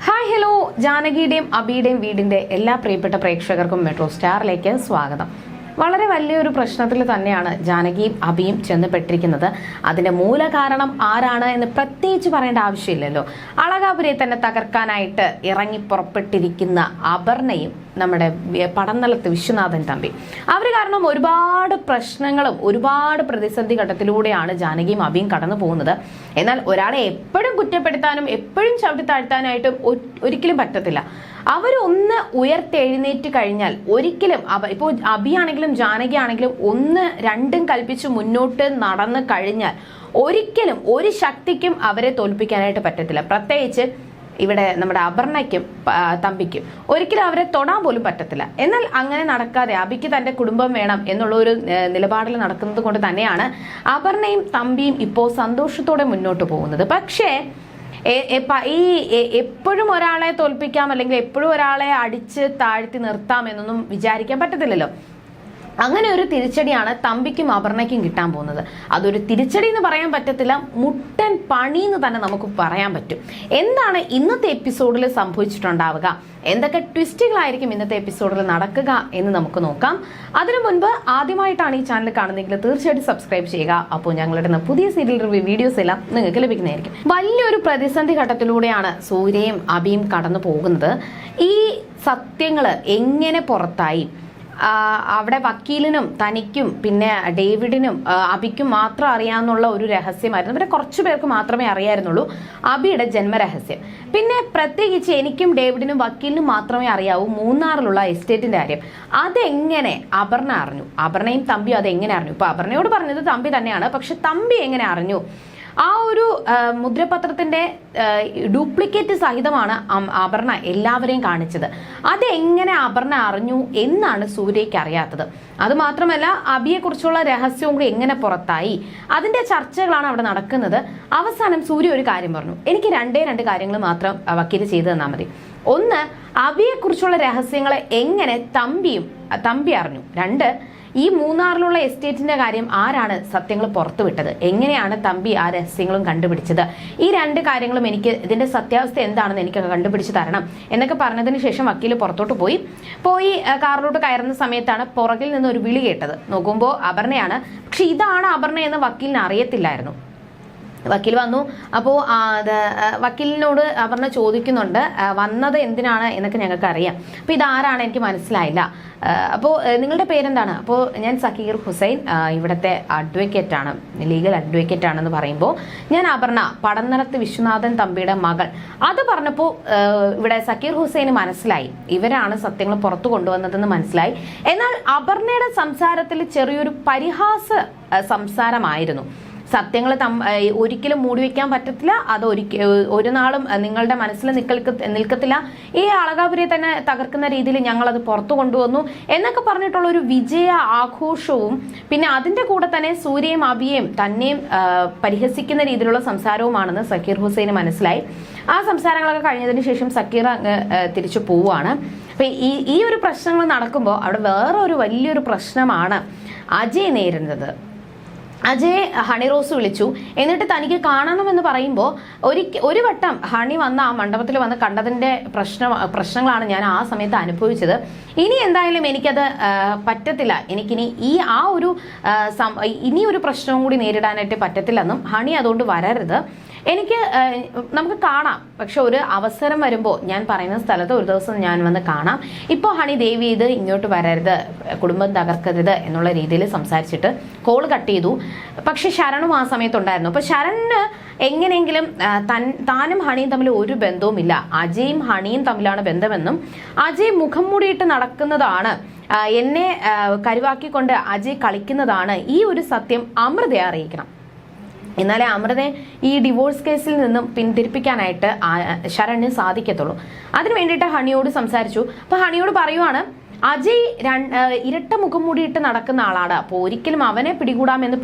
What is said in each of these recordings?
Hi hello ജാനകിയുടെയും അബിയുടെയും വീടിന്റെ എല്ലാ പ്രിയപ്പെട്ട പ്രേക്ഷകർക്കും മെട്രോ സ്റ്റാറിലേക്ക് സ്വാഗതം. വളരെ വലിയൊരു പ്രശ്നത്തിൽ തന്നെയാണ് ജാനകിയും അബിയും ചെന്നപ്പെട്ടിരിക്കുന്നത് അതിന്റെ മൂല കാരണം ആരാണ് എന്ന് പ്രത്യേകിച്ച് പറയേണ്ട ആവശ്യമില്ലല്ലോ. അളകാപുരയെ തന്നെ തകർക്കാനായിട്ട് ഇറങ്ങി പുറപ്പെട്ടിരിക്കുന്ന അപർണയും നമ്മുടെ പടന്നലത്ത് വിശ്വനാഥൻ തമ്പി. അവർ കാരണം ഒരുപാട് പ്രശ്നങ്ങളും ഒരുപാട് പ്രതിസന്ധി ഘട്ടത്തിലൂടെയാണ് ജാനകിയും അബിയും കടന്നു പോകുന്നത്. എന്നാൽ ഒരാളെ എപ്പോഴും കുറ്റപ്പെടുത്താനും എപ്പോഴും ചവിട്ടി താഴ്ത്താനായിട്ടും ഒരിക്കലും പറ്റത്തില്ല. അവരൊന്ന് ഉയർത്തെഴുന്നേറ്റ് കഴിഞ്ഞാൽ ഒരിക്കലും ഇപ്പോൾ അബിയാണെങ്കിലും ജാനകി ആണെങ്കിലും ഒന്ന് രണ്ടും കൽപ്പിച്ച് മുന്നോട്ട് നടന്നു കഴിഞ്ഞാൽ ഒരിക്കലും ഒരു ശക്തിക്കും അവരെ തോൽപ്പിക്കാനായിട്ട് പറ്റത്തില്ല. പ്രത്യേകിച്ച് ഇവിടെ നമ്മുടെ അപർണയ്ക്കും തമ്പിക്കും ഒരിക്കലും അവരെ തൊടാൻ പോലും പറ്റത്തില്ല. എന്നാൽ അങ്ങനെ നടക്കാതെ അബിക്ക് തന്റെ കുടുംബം വേണം എന്നുള്ള ഒരു നിലപാടിൽ നടക്കുന്നത് കൊണ്ട് തന്നെയാണ് അപർണയും തമ്പിയും ഇപ്പോൾ സന്തോഷത്തോടെ മുന്നോട്ട് പോകുന്നത്. പക്ഷേ ഈ എപ്പോഴും ഒരാളെ തോൽപ്പിക്കാം അല്ലെങ്കിൽ എപ്പോഴും ഒരാളെ അടിച്ച് താഴ്ത്തി നിർത്താം എന്നൊന്നും വിചാരിക്കാൻ പറ്റത്തില്ലല്ലോ. അങ്ങനെ ഒരു തിരിച്ചടിയാണ് തമ്പിക്കും അപർണയ്ക്കും കിട്ടാൻ പോകുന്നത്. അതൊരു തിരിച്ചടി എന്ന് പറയാൻ പറ്റത്തില്ല മുട്ടൻ പണി എന്ന് തന്നെ നമുക്ക് പറയാൻ പറ്റും. എന്താണ് ഇന്നത്തെ എപ്പിസോഡിൽ സംഭവിച്ചിട്ടുണ്ടാവുക? എന്തൊക്കെ ട്വിസ്റ്റുകളായിരിക്കും ഇന്നത്തെ എപ്പിസോഡിൽ നടക്കുക എന്ന് നമുക്ക് നോക്കാം. അതിനു മുൻപ് ആദ്യമായിട്ടാണ് ഈ ചാനൽ കാണുന്നതെങ്കിൽ തീർച്ചയായിട്ടും സബ്സ്ക്രൈബ് ചെയ്യുക. അപ്പോൾ ഞങ്ങളുടെ പുതിയ സീരിയൽ റിവ്യൂ വീഡിയോസ് എല്ലാം നിങ്ങൾക്ക് ലഭിക്കുന്നതായിരിക്കും. വലിയൊരു പ്രതിസന്ധി ഘട്ടത്തിലൂടെയാണ് സൂര്യയും അബിയും കടന്നു പോകുന്നത്. ഈ സത്യങ്ങൾ എങ്ങനെ പുറത്തായി? അവിടെ വക്കീലിനും തനിക്കും പിന്നെ ഡേവിഡിനും അബിക്കും മാത്രം അറിയാമെന്നുള്ള ഒരു രഹസ്യമായിരുന്നു. പിന്നെ കുറച്ചു പേർക്ക് മാത്രമേ അറിയായിരുന്നുള്ളൂ. അബിയുടെ ജന്മരഹസ്യം. പിന്നെ പ്രത്യേകിച്ച് എനിക്കും ഡേവിഡിനും വക്കീലിനും മാത്രമേ അറിയാവൂ മൂന്നാറിലുള്ള എസ്റ്റേറ്റിന്റെ കാര്യം. അതെങ്ങനെ അപർണ അറിഞ്ഞു? അപർണയും തമ്പിയും അതെങ്ങനെ അറിഞ്ഞു? ഇപ്പൊ അപർണയോട് പറഞ്ഞത് തമ്പി തന്നെയാണ്. പക്ഷെ തമ്പി എങ്ങനെ അറിഞ്ഞു? ആ ഒരു മുദ്രപത്രത്തിന്റെ ഡ്യൂപ്ലിക്കേറ്റ് സഹിതമാണ് അപർണ എല്ലാവരെയും കാണിച്ചത്. അതെങ്ങനെ അപർണ അറിഞ്ഞു എന്നാണ് സൂര്യയ്ക്ക് അറിയാത്തത്. അത് മാത്രമല്ല അബിയെക്കുറിച്ചുള്ള രഹസ്യവും കൂടി എങ്ങനെ പുറത്തായി? അതിന്റെ ചർച്ചകളാണ് അവിടെ നടക്കുന്നത്. അവസാനം സൂര്യ ഒരു കാര്യം പറഞ്ഞു. എനിക്ക് രണ്ടേ രണ്ട് കാര്യങ്ങൾ മാത്രം വക്കീൽ ചെയ്തു തന്നാൽ മതി. ഒന്ന് അബിയെക്കുറിച്ചുള്ള രഹസ്യങ്ങളെ എങ്ങനെ തമ്പിയും തമ്പി അറിഞ്ഞു. രണ്ട് ഈ മൂന്നാറിലുള്ള എസ്റ്റേറ്റിന്റെ കാര്യം ആരാണ് സത്യങ്ങൾ പുറത്തുവിട്ടത്? എങ്ങനെയാണ് തമ്പി ആ രഹസ്യങ്ങളും കണ്ടുപിടിച്ചത്? ഈ രണ്ട് കാര്യങ്ങളും എനിക്ക് ഇതിന്റെ സത്യാവസ്ഥ എന്താണെന്ന് എനിക്ക് കണ്ടുപിടിച്ച് തരണം എന്നൊക്കെ പറഞ്ഞതിന് ശേഷം വക്കീൽ പുറത്തോട്ട് പോയി. പോയി കാറിലോട്ട് കയറുന്ന സമയത്താണ് പുറകിൽ നിന്ന് ഒരു വിളി കേട്ടത്. നോക്കുമ്പോൾ അപർണയാണ്. പക്ഷെ ഇതാണ് അപർണ എന്ന് വക്കീലിന് അറിയത്തില്ലായിരുന്നു. വക്കീൽ വന്നു. അപ്പോൾ വക്കീലിനോട് അപർണ ചോദിക്കുന്നുണ്ട് വന്നത് എന്തിനാണ് എന്നൊക്കെ ഞങ്ങൾക്ക് അറിയാം അപ്പോൾ ഇതാരാണ് എനിക്ക് മനസ്സിലായില്ല. അപ്പോൾ നിങ്ങളുടെ പേരെന്താണ്? അപ്പോൾ ഞാൻ സക്കീർ ഹുസൈൻ ഇവിടത്തെ അഡ്വക്കേറ്റ് ആണ് ലീഗൽ അഡ്വക്കേറ്റ് ആണെന്ന് പറയുമ്പോൾ ഞാൻ അപർണ പടന്നലത്ത് വിശ്വനാഥൻ തമ്പിയുടെ മകൾ. അത് പറഞ്ഞപ്പോൾ ഇവിടെ സക്കീർ ഹുസൈന് മനസ്സിലായി. ഇവരാണ് സത്യങ്ങൾ പുറത്തു കൊണ്ടുവന്നതെന്ന് മനസ്സിലായി. എന്നാൽ അപർണയുടെ സംസാരത്തിൽ ചെറിയൊരു പരിഹാസ സംസാരമായിരുന്നു. സത്യങ്ങൾ ഒരിക്കലും മൂടി വെക്കാൻ പറ്റത്തില്ല. അത് ഒരിക്ക ഒരു നാളും നിങ്ങളുടെ മനസ്സിൽ നിൽക്ക നിൽക്കത്തില്ല. ഈ അളകാപുരെ തന്നെ തകർക്കുന്ന രീതിയിൽ ഞങ്ങൾ അത് പുറത്തു കൊണ്ടുവന്നു. എന്നൊക്കെ പറഞ്ഞിട്ടുള്ള ഒരു വിജയ ആഘോഷവും പിന്നെ അതിന്റെ കൂടെ തന്നെ സൂര്യയും അബിയെയും തന്നെയും പരിഹസിക്കുന്ന രീതിയിലുള്ള സംസാരവുമാണെന്ന് സക്കീർ ഹുസൈന് മനസ്സിലായി. ആ സംസാരങ്ങളൊക്കെ കഴിഞ്ഞതിന് ശേഷം സക്കീർ അങ്ങ് തിരിച്ചു പോവുകയാണ് അപ്പൊ ഈ ഈ ഒരു പ്രശ്നങ്ങൾ നടക്കുമ്പോൾ അവിടെ വേറെ ഒരു വലിയൊരു പ്രശ്നമാണ് അജയ് നേരിടുന്നത്. അജയ് ഹണി റോസ് വിളിച്ചു. എന്നിട്ട് തനിക്ക് കാണണമെന്ന് പറയുമ്പോൾ ഒരിക്ക ഒരു വട്ടം ഹണി വന്ന ആ മണ്ഡപത്തിൽ വന്ന് കണ്ടതിന്റെ പ്രശ്നം പ്രശ്നങ്ങളാണ് ഞാൻ ആ സമയത്ത് അനുഭവിച്ചത്. ഇനി എന്തായാലും എനിക്കത് പറ്റത്തില്ല. എനിക്കിനി ഈ ആ ഒരു ഇനി ഒരു പ്രശ്നവും കൂടി നേരിടാനായിട്ട് പറ്റത്തില്ലെന്നും ഹണി അതുകൊണ്ട് വരരുത്. എനിക്ക് നമുക്ക് കാണാം. പക്ഷെ ഒരു അവസരം വരുമ്പോൾ ഞാൻ പറയുന്ന സ്ഥലത്ത് ഒരു ദിവസം ഞാൻ വന്ന് കാണാം. ഇപ്പോൾ ഹണി ദേവി ഇത് ഇങ്ങോട്ട് വരരുത് കുടുംബം തകർക്കരുത് എന്നുള്ള രീതിയിൽ സംസാരിച്ചിട്ട് കോൾ കട്ട് ചെയ്തു. പക്ഷെ ശരണും ആ സമയത്തുണ്ടായിരുന്നു. അപ്പോൾ ശരണിന് എങ്ങനെയെങ്കിലും തൻ താനും ഹണിയും തമ്മിൽ ഒരു ബന്ധവുമില്ല. അജയും ഹണിയും തമ്മിലാണ് ബന്ധമെന്നും അജയ് മുഖം മൂടിയിട്ട് നടക്കുന്നതാണ് എന്നെ കരുവാക്കിക്കൊണ്ട് അജയ് കളിക്കുന്നതാണ് ഈ ഒരു സത്യം അമൃതയെ അറിയിക്കണം. എന്നാലേ അമൃതയെ ഈ ഡിവോഴ്സ് കേസിൽ നിന്നും പിന്തിരിപ്പിക്കാനായിട്ട് ശരണിന് സാധിക്കത്തുള്ളൂ. അതിന് വേണ്ടിയിട്ട് ഹണിയോട് സംസാരിച്ചു. അപ്പൊ ഹണിയോട് പറയുവാണ് അജയ് ഇരട്ട മുഖം മൂടിയിട്ട് നടക്കുന്ന ആളാണ്. അപ്പോൾ ഒരിക്കലും അവനെ പിടികൂടാമെന്ന്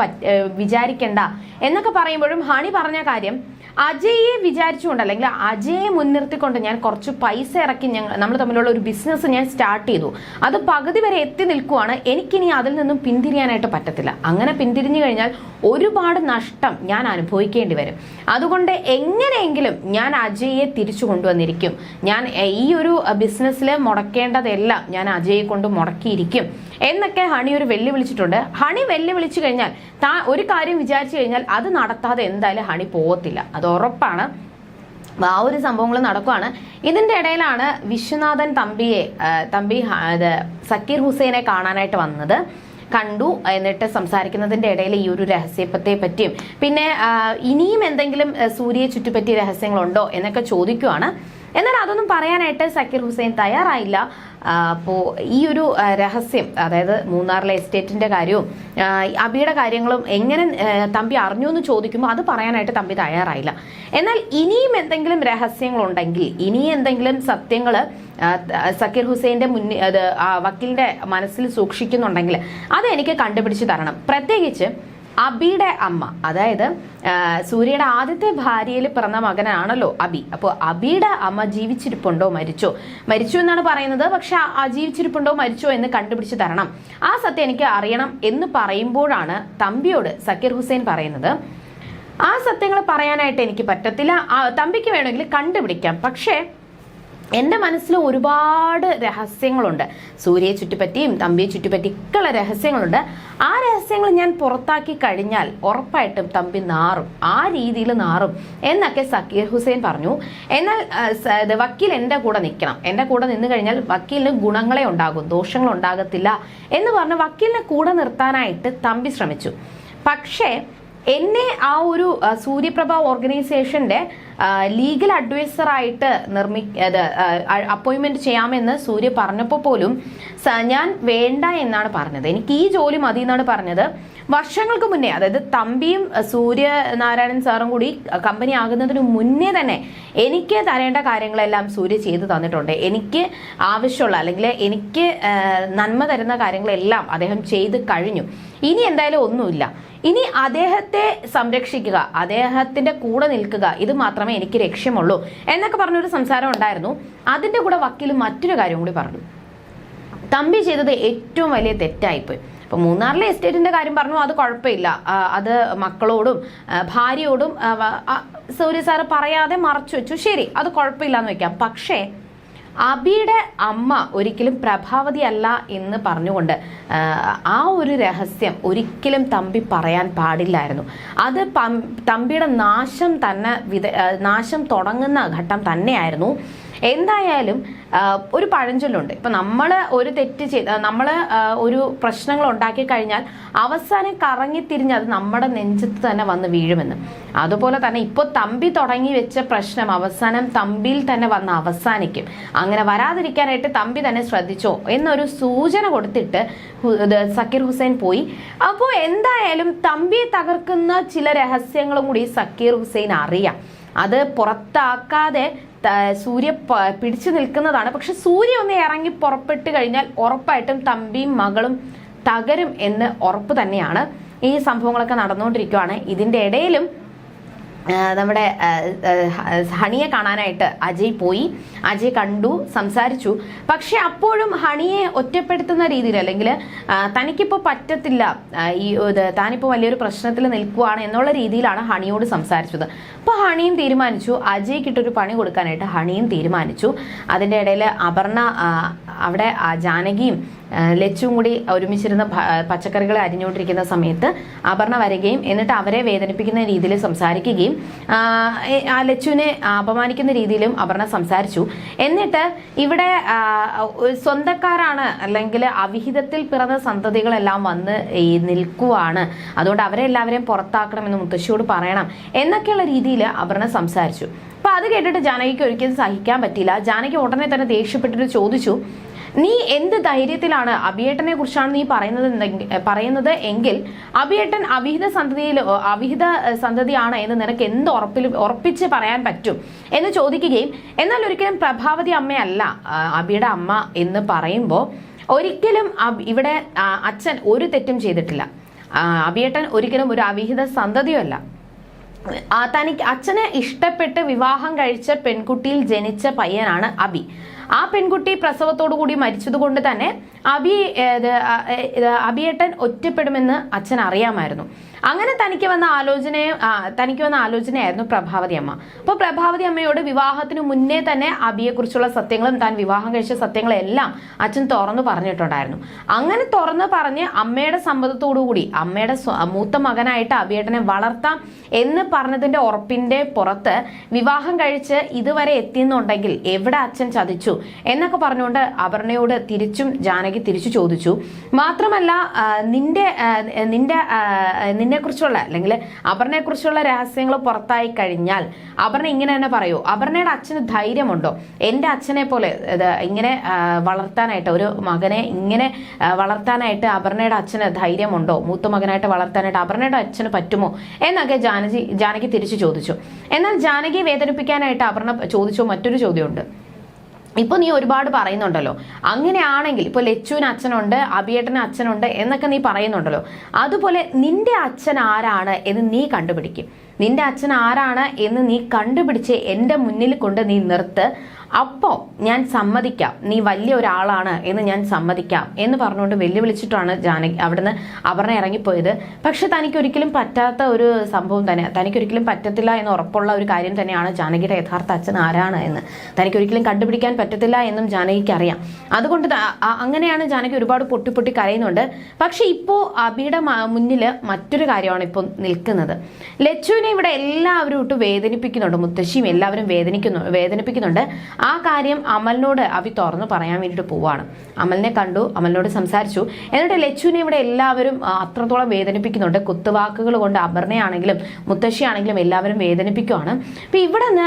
വിചാരിക്കണ്ട. എന്നൊക്കെ പറയുമ്പോഴും ഹണി പറഞ്ഞ കാര്യം അജയെ വിചാരിച്ചുകൊണ്ട് അല്ലെങ്കിൽ അജയെ മുൻനിർത്തിക്കൊണ്ട് ഞാൻ കുറച്ച് പൈസ ഇറക്കി ഞങ്ങൾ നമ്മൾ തമ്മിലുള്ള ഒരു ബിസിനസ് ഞാൻ സ്റ്റാർട്ട് ചെയ്തു. അത് പകുതി വരെ എത്തി നിൽക്കുവാണ്. എനിക്കിനി അതിൽ നിന്നും പിന്തിരിയാനായിട്ട് പറ്റത്തില്ല. അങ്ങനെ പിന്തിരിഞ്ഞു കഴിഞ്ഞാൽ ഒരുപാട് നഷ്ടം ഞാൻ അനുഭവിക്കേണ്ടി വരും. അതുകൊണ്ട് എങ്ങനെയെങ്കിലും ഞാൻ അജയെ തിരിച്ചു കൊണ്ടുവന്നിരിക്കും. ഞാൻ ഈ ഒരു ബിസിനസ്സിൽ മുടക്കേണ്ടതെല്ലാം ഞാൻ അജയെ കൊണ്ട് മുടക്കിയിരിക്കും. എന്നൊക്കെ ഹണി ഒരു വെല്ലുവിളിച്ചിട്ടുണ്ട്. ഹണി വെല്ലുവിളിച്ചു കഴിഞ്ഞാൽ താ ഒരു കാര്യം വിചാരിച്ചു കഴിഞ്ഞാൽ അത് നടത്താതെ എന്തായാലും ഹണി പോകത്തില്ല അത് ഉറപ്പാണ്. ആ ഒരു സംഭവങ്ങൾ നടക്കുവാണ്. ഇതിന്റെ ഇടയിലാണ് വിശ്വനാഥൻ തമ്പിയെ തമ്പി സക്കീർ ഹുസൈനെ കാണാനായിട്ട് വന്നത്. കണ്ടു എന്നിട്ട് സംസാരിക്കുന്നതിന്റെ ഇടയിൽ ഈ ഒരു രഹസ്യത്തെ പറ്റിയും. പിന്നെ ഇനിയും എന്തെങ്കിലും സൂര്യയെ ചുറ്റിപ്പറ്റിയ രഹസ്യങ്ങളുണ്ടോ എന്നൊക്കെ ചോദിക്കുവാണ്. എന്നാൽ അതൊന്നും പറയാനായിട്ട് സക്കീർ ഹുസൈൻ തയ്യാറായില്ല. അപ്പോൾ ഈ ഒരു രഹസ്യം അതായത് മൂന്നാറിലെ എസ്റ്റേറ്റിന്റെ കാര്യവും അബിയുടെ കാര്യങ്ങളും എങ്ങനെ തമ്പി അറിഞ്ഞു എന്ന് ചോദിക്കുമ്പോൾ അത് പറയാനായിട്ട് തമ്പി തയ്യാറായില്ല. എന്നാൽ ഇനിയും എന്തെങ്കിലും രഹസ്യങ്ങളുണ്ടെങ്കിൽ ഇനി എന്തെങ്കിലും സത്യങ്ങൾ സക്കീർ ഹുസൈന്റെ മുന്നിൽ വക്കീലിന്റെ മനസ്സിൽ സൂക്ഷിക്കുന്നുണ്ടെങ്കിൽ അത് എനിക്ക് കണ്ടുപിടിച്ച് തരണം. പ്രത്യേകിച്ച് അബിയുടെ അമ്മ. അതായത് സൂര്യയുടെ ആദ്യത്തെ ഭാര്യയിൽ പിറന്ന മകനാണല്ലോ അബി. അപ്പോൾ അബിയുടെ അമ്മ ജീവിച്ചിരിപ്പുണ്ടോ മരിച്ചോ? മരിച്ചു എന്നാണ് പറയുന്നത്. പക്ഷെ ആ ജീവിച്ചിരിപ്പുണ്ടോ മരിച്ചോ എന്ന് കണ്ടുപിടിച്ച് തരണം. ആ സത്യം എനിക്ക് അറിയണം എന്ന് പറയുമ്പോഴാണ് തമ്പിയോട് സക്കീർ ഹുസൈൻ പറയുന്നത്. ആ സത്യങ്ങൾ പറയാനായിട്ട് എനിക്ക് പറ്റത്തില്ല. തമ്പിക്ക് വേണമെങ്കിൽ കണ്ടുപിടിക്കാം. പക്ഷേ എന്റെ മനസ്സിൽ ഒരുപാട് രഹസ്യങ്ങളുണ്ട്. സൂര്യയെ ചുറ്റിപ്പറ്റിയും തമ്പിയെ ചുറ്റിപ്പറ്റിയൊക്കെയുള്ള രഹസ്യങ്ങളുണ്ട്. ആ രഹസ്യങ്ങൾ ഞാൻ പുറത്താക്കി കഴിഞ്ഞാൽ ഉറപ്പായിട്ടും തമ്പി നാറും ആ രീതിയിൽ നാറും എന്നൊക്കെ സക്കീർ ഹുസൈൻ പറഞ്ഞു. എന്നാൽ വക്കീൽ എന്റെ കൂടെ നിൽക്കണം. എന്റെ കൂടെ നിന്ന് കഴിഞ്ഞാൽ വക്കീലിന് ഗുണങ്ങളെ ഉണ്ടാകും ദോഷങ്ങൾ ഉണ്ടാകത്തില്ല എന്ന് പറഞ്ഞ് വക്കീലിനെ കൂടെ നിർത്താനായിട്ട് തമ്പി ശ്രമിച്ചു. പക്ഷേ എന്നെ ആ ഒരു സൂര്യപ്രഭ ഓർഗനൈസേഷന്റെ ലീഗൽ അഡ്വൈസറായിട്ട് നിർമ്മി അപ്പോയിന്റ്മെന്റ് ചെയ്യാമെന്ന് സൂര്യ പറഞ്ഞപ്പോൾ പോലും ഞാൻ വേണ്ട എന്നാണ് പറഞ്ഞത്. എനിക്ക് ഈ ജോലി മതി എന്നാണ് പറഞ്ഞത്. വർഷങ്ങൾക്ക് മുന്നേ അതായത് തമ്പിയും സൂര്യനാരായണൻ സാറും കൂടി കമ്പനി ആകുന്നതിന് മുന്നേ തന്നെ എനിക്ക് തരേണ്ട കാര്യങ്ങളെല്ലാം സൂര്യ ചെയ്തു തന്നിട്ടുണ്ട്. എനിക്ക് ആവശ്യമുള്ള അല്ലെങ്കിൽ എനിക്ക് നന്മ തരുന്ന കാര്യങ്ങളെല്ലാം അദ്ദേഹം ചെയ്ത് കഴിഞ്ഞു. ഇനി എന്തായാലും ഒന്നുമില്ല. ഇനി അദ്ദേഹത്തെ സംരക്ഷിക്കുക അദ്ദേഹത്തിന്റെ കൂടെ നിൽക്കുക ഇത് മാത്രമേ എനിക്ക് ലക്ഷ്യമുള്ളൂ എന്നൊക്കെ പറഞ്ഞൊരു സംസാരം ഉണ്ടായിരുന്നു. അതിന്റെ കൂടെ വക്കീൽ മറ്റൊരു കാര്യം കൂടി പറഞ്ഞു. തമ്പി ചെയ്തത് ഏറ്റവും വലിയ തെറ്റായിപ്പോയി. അപ്പൊ മൂന്നാറിലെ എസ്റ്റേറ്റിന്റെ കാര്യം പറഞ്ഞു അത് കുഴപ്പമില്ല. അത് മക്കളോടും ഭാര്യയോടും സൂര്യ സാറ് പറയാതെ മറച്ചു വെച്ചു. ശരി അത് കുഴപ്പമില്ല എന്ന് വെക്കാം. പക്ഷേ അബിയുടെ അമ്മ ഒരിക്കലും പ്രഭാവതി അല്ല എന്ന് പറഞ്ഞുകൊണ്ട് ആ, ഒരു രഹസ്യം ഒരിക്കലും തമ്പി പറയാൻ പാടില്ലായിരുന്നു. അത് തമ്പിയുടെ നാശം തന്നെ നാശം തുടങ്ങുന്ന ഘട്ടം തന്നെയായിരുന്നു. എന്തായാലും ഒരു പഴഞ്ചൊല്ലുണ്ട്. ഇപ്പൊ നമ്മൾ ഒരു തെറ്റ് ചെയ്ത് നമ്മൾ ഒരു പ്രശ്നങ്ങൾ ഉണ്ടാക്കി കഴിഞ്ഞാൽ അവസാനം കറങ്ങിത്തിരിഞ്ഞ് അത് നമ്മുടെ നെഞ്ചത്ത് തന്നെ വന്ന് വീഴുമെന്ന്. അതുപോലെ തന്നെ ഇപ്പോൾ തമ്പി തുടങ്ങി വെച്ച പ്രശ്നം അവസാനം തമ്പിയിൽ തന്നെ വന്ന് അവസാനിക്കും. അങ്ങനെ വരാതിരിക്കാനായിട്ട് തമ്പി തന്നെ ശ്രദ്ധിച്ചോ എന്നൊരു സൂചന കൊടുത്തിട്ട് സക്കീർ ഹുസൈൻ പോയി. അപ്പോൾ എന്തായാലും തമ്പിയെ തകർക്കുന്ന ചില രഹസ്യങ്ങളും കൂടി സക്കീർ ഹുസൈൻ അറിയാം. അത് പുറത്താക്കാതെ സൂര്യ പിടിച്ചു നിൽക്കുന്നതാണ്. പക്ഷെ സൂര്യ ഒന്ന് ഇറങ്ങി പുറപ്പെട്ട് കഴിഞ്ഞാൽ ഉറപ്പായിട്ടും തമ്പിയും മകളും തകരും എന്ന് ഉറപ്പ് തന്നെയാണ്. ഈ സംഭവങ്ങളൊക്കെ നടന്നുകൊണ്ടിരിക്കുകയാണ് ഇതിന്റെ ഇടയിലും നമ്മുടെ ഹണിയെ കാണാനായിട്ട് അജയ് പോയി. അജയ് കണ്ടു സംസാരിച്ചു. പക്ഷെ അപ്പോഴും ഹണിയെ ഒറ്റപ്പെടുത്തുന്ന രീതിയിൽ അല്ലെങ്കിൽ തനിക്കിപ്പോൾ പറ്റത്തില്ല ഈ താനിപ്പോൾ വലിയൊരു പ്രശ്നത്തിൽ നിൽക്കുവാണ് എന്നുള്ള രീതിയിലാണ് ഹണിയോട് സംസാരിച്ചത്. അപ്പോൾ ഹണിയും തീരുമാനിച്ചു. അജയ് കിട്ടൊരു പണി കൊടുക്കാനായിട്ട് ഹണിയും തീരുമാനിച്ചു. അതിന്റെ ഇടയിൽ അപർണ അവിടെ ജാനകിയും ലച്ചും കൂടി ഒരുമിച്ചിരുന്ന പച്ചക്കറികൾ അരിഞ്ഞുകൊണ്ടിരിക്കുന്ന സമയത്ത് അപർണ വരികയും എന്നിട്ട് അവരെ വേദനിപ്പിക്കുന്ന രീതിയിൽ സംസാരിക്കുകയും ആ, ലച്ചുവിനെ അപമാനിക്കുന്ന രീതിയിലും അപർണ സംസാരിച്ചു. എന്നിട്ട് ഇവിടെ സ്വന്തക്കാരാണ് അല്ലെങ്കിൽ അവിഹിതത്തിൽ പിറന്ന സന്തതികളെല്ലാം വന്ന് ഈ നിൽക്കുവാണ്. അതുകൊണ്ട് അവരെ എല്ലാവരെയും പുറത്താക്കണമെന്ന് മുത്തശ്ശിയോട് പറയണം എന്നൊക്കെയുള്ള രീതിയിൽ അപർണ സംസാരിച്ചു. അപ്പൊ അത് കേട്ടിട്ട് ജാനകിക്ക് ഒരിക്കലും സഹിക്കാൻ പറ്റിയില്ല. ജാനകി ഉടനെ തന്നെ ദേഷ്യപ്പെട്ടിട്ട് ചോദിച്ചു നീ എന്ത് ധൈര്യത്തിലാണ് അഭിയേട്ടനെ കുറിച്ചാണ് നീ പറയുന്നത് പറയുന്നത് എങ്കിൽ അഭിയേട്ടൻ അവിഹിത സന്തതിയിൽ അവിഹിത സന്തതിയാണ് എന്ന് നിനക്ക് എന്ത് ഉറപ്പിൽ ഉറപ്പിച്ച് പറയാൻ പറ്റും എന്ന് ചോദിക്കുകയും എന്നാൽ ഒരിക്കലും പ്രഭാവതി അമ്മയല്ല അബിയുടെ അമ്മ എന്ന് പറയുമ്പോൾ ഒരിക്കലും ഇവിടെ അച്ഛൻ ഒരു തെറ്റും ചെയ്തിട്ടില്ല. അബിയേട്ടൻ ഒരിക്കലും ഒരു അവിഹിത സന്തതിയല്ല തനിക്ക് അച്ഛനെ ഇഷ്ടപ്പെട്ട് വിവാഹം കഴിച്ച പെൺകുട്ടിയിൽ ജനിച്ച പയ്യനാണ് അബി. ആ പെൺകുട്ടി പ്രസവത്തോടു കൂടി മരിച്ചതുകൊണ്ട് തന്നെ അബി അബിയേട്ടൻ ഒറ്റപ്പെടുമെന്ന് അച്ഛൻ അറിയാമായിരുന്നു. അങ്ങനെ തനിക്ക് വന്ന ആലോചനയെ തനിക്ക് വന്ന ആലോചനയായിരുന്നു പ്രഭാവതി അമ്മ. അപ്പോൾ പ്രഭാവതി അമ്മയോട് വിവാഹത്തിന് മുന്നേ തന്നെ അബിയെക്കുറിച്ചുള്ള സത്യങ്ങളും താൻ വിവാഹം കഴിച്ച സത്യങ്ങളെല്ലാം അച്ഛൻ തുറന്നു പറഞ്ഞിട്ടുണ്ടായിരുന്നു. അങ്ങനെ തുറന്ന് പറഞ്ഞ് അമ്മയുടെ കൂടി അമ്മയുടെ മൂത്ത മകനായിട്ട് അബിയേട്ടനെ വളർത്താം എന്ന് പറഞ്ഞതിന്റെ ഉറപ്പിന്റെ പുറത്ത് വിവാഹം കഴിച്ച് ഇതുവരെ എത്തിയെന്നുണ്ടെങ്കിൽ എവിടെ അച്ഛൻ ചതിച്ചു എന്നൊക്കെ പറഞ്ഞുകൊണ്ട് അപർണയോട് തിരിച്ചും ജാനകി തിരിച്ചു ചോദിച്ചു. മാത്രമല്ല നിന്റെ നിന്റെ നിന്നെ കുറിച്ചുള്ള അല്ലെങ്കിൽ അപർണയെ കുറിച്ചുള്ള രഹസ്യങ്ങൾ പുറത്തായി കഴിഞ്ഞാൽ അപർണ ഇങ്ങനെ തന്നെ പറയൂ. അപർണയുടെ അച്ഛന് ധൈര്യമുണ്ടോ? എന്റെ അച്ഛനെ പോലെ ഇങ്ങനെ വളർത്താനായിട്ട് ഒരു മകനെ ഇങ്ങനെ വളർത്താനായിട്ട് അപർണയുടെ അച്ഛന് ധൈര്യമുണ്ടോ? മൂത്ത മകനായിട്ട് വളർത്താനായിട്ട് അപർണയുടെ അച്ഛന് പറ്റുമോ? എന്നൊക്കെ ജാനകി ജാനകി തിരിച്ചു ചോദിച്ചു. എന്നാൽ ജാനകി വേദനിപ്പിക്കാനായിട്ട് അപർണ ചോദിച്ചു മറ്റൊരു ചോദ്യമുണ്ട്. ഇപ്പൊ നീ ഒരുപാട് പറയുന്നുണ്ടല്ലോ. അങ്ങനെയാണെങ്കിൽ ഇപ്പൊ ലച്ചുവിന് അച്ഛനുണ്ട് അബിയേട്ടന് അച്ഛനുണ്ട് എന്നൊക്കെ നീ പറയുന്നുണ്ടല്ലോ. അതുപോലെ നിന്റെ അച്ഛൻ ആരാണ് എന്ന് നീ കണ്ടുപിടിക്കും. നിന്റെ അച്ഛൻ ആരാണ് എന്ന് നീ കണ്ടുപിടിച്ച് എന്റെ മുന്നിൽ കൊണ്ട് നീ നിർത്ത്. അപ്പോൾ ഞാൻ സമ്മതിക്കാം. നീ വലിയ ഒരാളാണ് എന്ന് ഞാൻ സമ്മതിക്കാം എന്ന് പറഞ്ഞുകൊണ്ട് വെല്ലുവിളിച്ചിട്ടാണ് ജാനകി അവിടുന്ന് അപർണ ഇറങ്ങിപ്പോയത്. പക്ഷെ തനിക്കൊരിക്കലും പറ്റാത്ത ഒരു സംഭവം തന്നെ തനിക്കൊരിക്കലും പറ്റത്തില്ല എന്ന് ഉറപ്പുള്ള ഒരു കാര്യം തന്നെയാണ് ജാനകിയുടെ യഥാർത്ഥ അച്ഛൻ ആരാണ് എന്ന്. തനിക്കൊരിക്കലും കണ്ടുപിടിക്കാൻ പറ്റത്തില്ല എന്നും ജാനകിക്ക് അറിയാം അതുകൊണ്ട് അങ്ങനെയാണ് ജാനകി ഒരുപാട് പൊട്ടി പൊട്ടി കരയുന്നുണ്ട്. പക്ഷെ ഇപ്പോൾ അബിയുടെ മുന്നിൽ മറ്റൊരു കാര്യമാണ് ഇപ്പോൾ നിൽക്കുന്നത്. ലച്ചുവിനെ ഇവിടെ എല്ലാവരും ഇട്ട് വേദനിപ്പിക്കുന്നുണ്ട്. മുത്തശ്ശിയും എല്ലാവരും വേദനിക്കുന്നു വേദനിപ്പിക്കുന്നുണ്ട്. ആ കാര്യം അമലിനോട് അവി തുറന്നു പറയാൻ വേണ്ടിയിട്ട് പോവാണ്. അമലിനെ കണ്ടു അമലിനോട് സംസാരിച്ചു. എന്നിട്ട് ലച്ചുവിനെ ഇവിടെ എല്ലാവരും അത്രത്തോളം വേദനിപ്പിക്കുന്നുണ്ട്. കുത്തുവാക്കുകൾ കൊണ്ട് അപർണയാണെങ്കിലും മുത്തശ്ശിയാണെങ്കിലും എല്ലാവരും വേദനിപ്പിക്കുവാണ്. അപ്പൊ ഇവിടെ നിന്ന്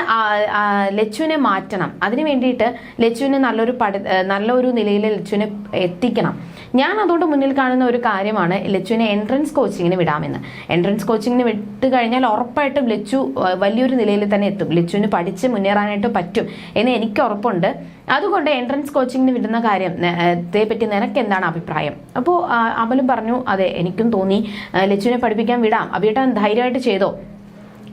ലച്ചുവിനെ മാറ്റണം. അതിന് വേണ്ടിയിട്ട് ലച്ചുവിനെ നല്ലൊരു പഠി നല്ലൊരു നിലയിൽ ലച്ചുവിനെ എത്തിക്കണം. ഞാൻ അതുകൊണ്ട് മുന്നിൽ കാണുന്ന ഒരു കാര്യമാണ് ലച്ചുവിനെ എൻട്രൻസ് കോച്ചിങ്ങിന് വിടാമെന്ന്. എൻട്രൻസ് കോച്ചിങ്ങിന് വിട്ട് കഴിഞ്ഞാൽ ഉറപ്പായിട്ടും ലച്ചു വലിയൊരു നിലയിൽ തന്നെ എത്തും. ലച്ചുവിന് പഠിച്ച് മുന്നേറാനായിട്ട് പറ്റും എന്ന് എനിക്ക് ഉറപ്പുണ്ട്. അതുകൊണ്ട് എൻട്രൻസ് കോച്ചിങ്ങിന് വിടുന്ന കാര്യം പറ്റി നിനക്ക് എന്താണ് അഭിപ്രായം? അപ്പോൾ അമലും പറഞ്ഞു അതെ എനിക്കും തോന്നി. ലച്ചുവിനെ പഠിപ്പിക്കാൻ വിടാം. അഭിയേട്ടൻ ധൈര്യമായിട്ട് ചെയ്തോ?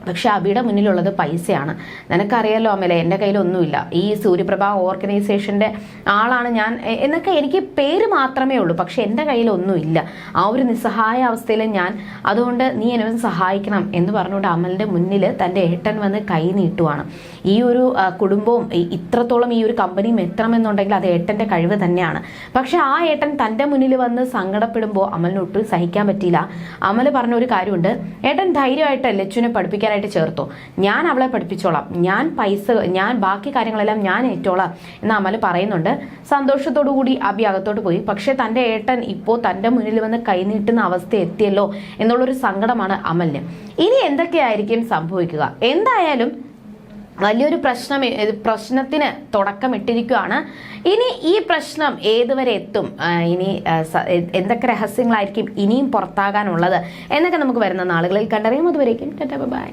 പക്ഷെ അബിയുടെ മുന്നിലുള്ളത് പൈസയാണ്. നിനക്കറിയാലോ അമല എന്റെ കയ്യിലൊന്നുമില്ല. ഈ സൂര്യപ്രഭ ഓർഗനൈസേഷന്റെ ആളാണ് ഞാൻ. എന്നൊക്കെ എനിക്ക് പേര് മാത്രമേ ഉള്ളൂ. പക്ഷെ എന്റെ കയ്യിലൊന്നുമില്ല. ആ ഒരു നിസ്സഹായ അവസ്ഥയിൽ ഞാൻ. അതുകൊണ്ട് നീ എന്നെ സഹായിക്കണം എന്ന് പറഞ്ഞുകൊണ്ട് അമലിന്റെ മുന്നിൽ തന്റെ ഏട്ടൻ വന്ന് കൈ നീട്ടുവാണ്. ഈ ഒരു കുടുംബവും ഇത്രത്തോളം ഈ ഒരു കമ്പനിയും എത്തണമെന്നുണ്ടെങ്കിൽ അത് ഏട്ടന്റെ കഴിവ് തന്നെയാണ്. പക്ഷെ ആ ഏട്ടൻ തന്റെ മുന്നിൽ വന്ന് സങ്കടപ്പെടുമ്പോൾ അമലിനൊട്ടും സഹിക്കാൻ പറ്റിയില്ല. അമൽ പറഞ്ഞ ഒരു കാര്യമുണ്ട്. ഏട്ടൻ ധൈര്യമായിട്ട് ലച്ചുവിനെ പഠിപ്പിക്കാനായിട്ട് ചേർത്തു. ഞാൻ അവളെ പഠിപ്പിച്ചോളാം. ഞാൻ പൈസ ഞാൻ ബാക്കി കാര്യങ്ങളെല്ലാം ഞാൻ ഏറ്റോളാം എന്ന് അമൽ പറയുന്നുണ്ട്. സന്തോഷത്തോടു കൂടി അബി അകത്തോട്ട് പോയി. പക്ഷേ തന്റെ ഏട്ടൻ ഇപ്പോൾ തന്റെ മുന്നിൽ വന്ന് കൈനീട്ടുന്ന അവസ്ഥ എത്തിയല്ലോ എന്നുള്ളൊരു സങ്കടമാണ് അമലിന്. ഇനി എന്തൊക്കെയായിരിക്കും സംഭവിക്കുക? എന്തായാലും വലിയൊരു പ്രശ്നം പ്രശ്നത്തിന് തുടക്കമിട്ടിരിക്കുകയാണ്. ഇനി ഈ പ്രശ്നം ഏതുവരെ എത്തും? ഇനി എന്തൊക്കെ രഹസ്യങ്ങളായിരിക്കും ഇനിയും പുറത്താകാനുള്ളത്? എന്നൊക്കെ നമുക്ക് വരുന്ന നാളുകളിൽ കണ്ടറിയാം. അതുവരേക്കും ബൈ.